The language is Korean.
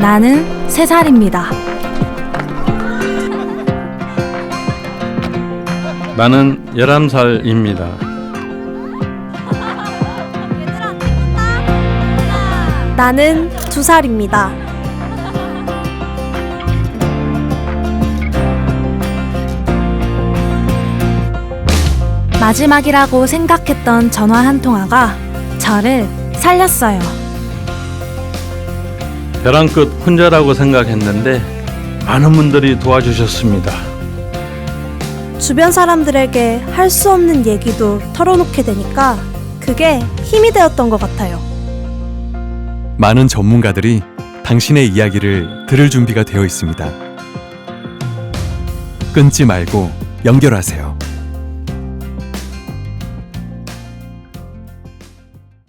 나는 세 살입니다 나는 11살입니다. 나는 두 살입니다 마지막이라고 생각했던 전화 한 통화가 저를 살렸어요. 벼랑 끝 혼자라고 생각했는데 많은 분들이 도와주셨습니다. 주변 사람들에게 할 수 없는 얘기도 털어놓게 되니까 그게 힘이 되었던 것 같아요. 많은 전문가들이 당신의 이야기를 들을 준비가 되어 있습니다. 끊지 말고 연결하세요.